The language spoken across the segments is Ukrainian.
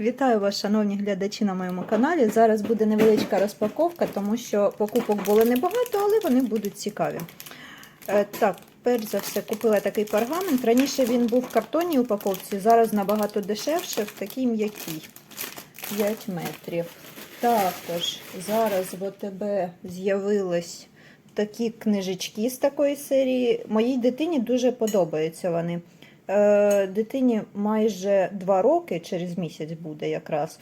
Вітаю вас, шановні глядачі на моєму каналі. Зараз буде невеличка розпаковка, тому що покупок було небагато, але вони будуть цікаві. Е, Так, перш за все, купила такий пергамент. Раніше він був в картонній упаковці, зараз набагато дешевше, в такій м'якій 5 метрів. Також зараз в ОТБ з'явились такі книжечки з такої серії. Моїй дитині дуже подобаються вони. Е, Дитині майже 2 роки, через місяць буде якраз.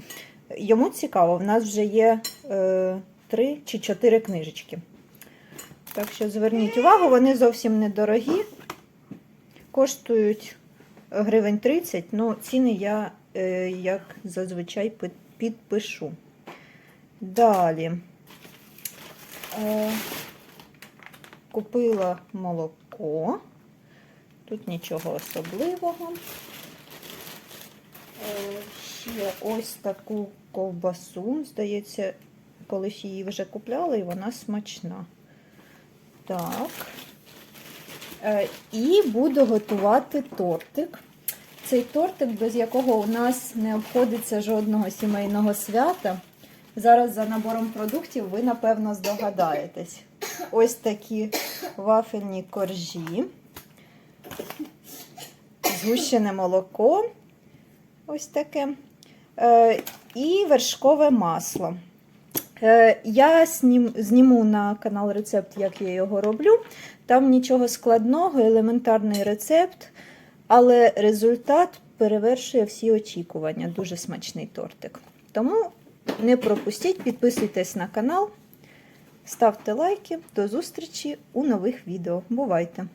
Йому цікаво, в нас вже є е, 3 чи 4 книжечки. Так що зверніть увагу, вони зовсім недорогі. Коштують гривень 30, ну ціни я, е, як зазвичай, підпишу. Далі. Е, купила молоко. Тут нічого особливого. Е, Ще ось таку ковбасу. Здається, колись її вже купляли, і вона смачна. Так. Е, І буду готувати тортик. Цей тортик, без якого у нас не обходиться жодного сімейного свята. Зараз за набором продуктів ви, напевно, здогадаєтесь. Ось такі вафельні коржі, згущене молоко, ось таке, е, і вершкове масло. Е, Я зніму на канал рецепт, як я його роблю. Там нічого складного, елементарний рецепт, але результат перевершує всі очікування. Дуже смачний тортик. Тому не пропустіть, підписуйтесь на канал, ставте лайки. До зустрічі у нових відео. Бувайте!